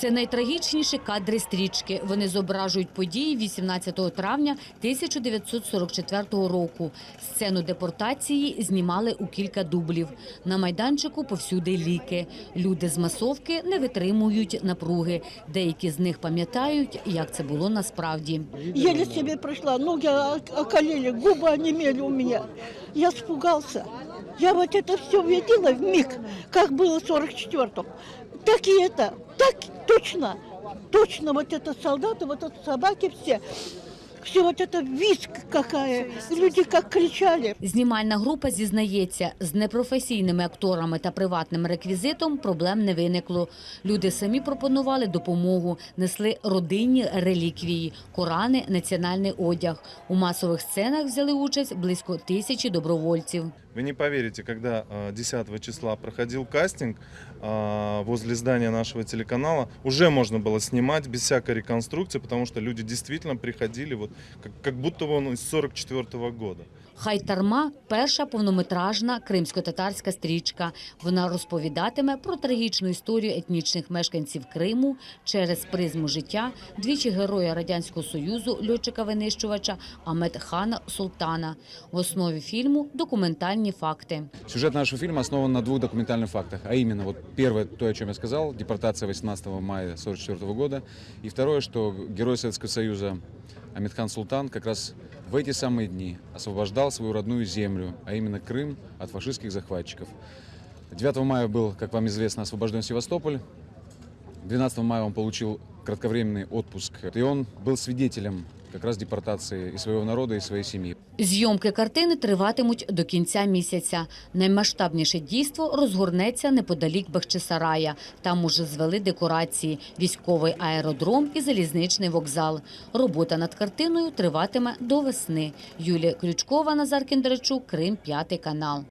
Це найтрагічніші кадри стрічки. Вони зображують події 18 травня 1944 року. Сцену депортації знімали у кілька дублів. На майданчику повсюди ліки. Люди з масовки не витримують напруги. Деякі з них пам'ятають, як це було насправді. Еле себе пришла, ноги о- околели, губы онемели у меня. Я испугался. Я вот это все увидела в миг, как было в 44-м. Так и это, так точно, точно вот это солдаты, вот это собаки все. Все вот это виск какая, люди как кричали. Знімальна група зізнається, з непрофесійними акторами та приватним реквізитом проблем не виникло. Люди самі пропонували допомогу, несли родинні реліквії, корани, національний одяг. У масових сценах взяли участь близько тисячі добровольців. Вы не поверите, когда э, 10 числа проходил кастинг э, возле здания нашего телеканала, уже можно было снимать без всякой реконструкции, потому что люди действительно приходили, вот, как, как будто бы он из 44 года. Хайтарма перша повнометражна кримсько-татарська стрічка. Вона розповідатиме про трагічну історію етнічних мешканців Криму через призму життя двічі героя радянського союзу льотчика-винищувача Амедхана Султана. В основі фільму документальні факти. Сюжет нашего фильма основан на двух документальных фактах, а именно вот первое, то, о чем я сказал, депортация 18 мая 1944 года, и второе, что герой Советского Союза Амитхан Султан как раз в эти самые дни освобождал свою родную землю, а именно Крым от фашистских захватчиков. 9 мая был, как вам известно, освобожден Севастополь, 12 мая он получил кратковременный отпуск, и он был свидетелем как раз депортации и своего народа, и своей семьи. Зйомки картини триватимуть до кінця місяця. Наймасштабніше дійство розгорнеться неподалік Бахчисарая. Там уже звели декорації, військовий аеродром і залізничний вокзал. Робота над картиною триватиме до весни. Юлія Крючкова, Назар Кіндрачук, Крим, п'ятий канал.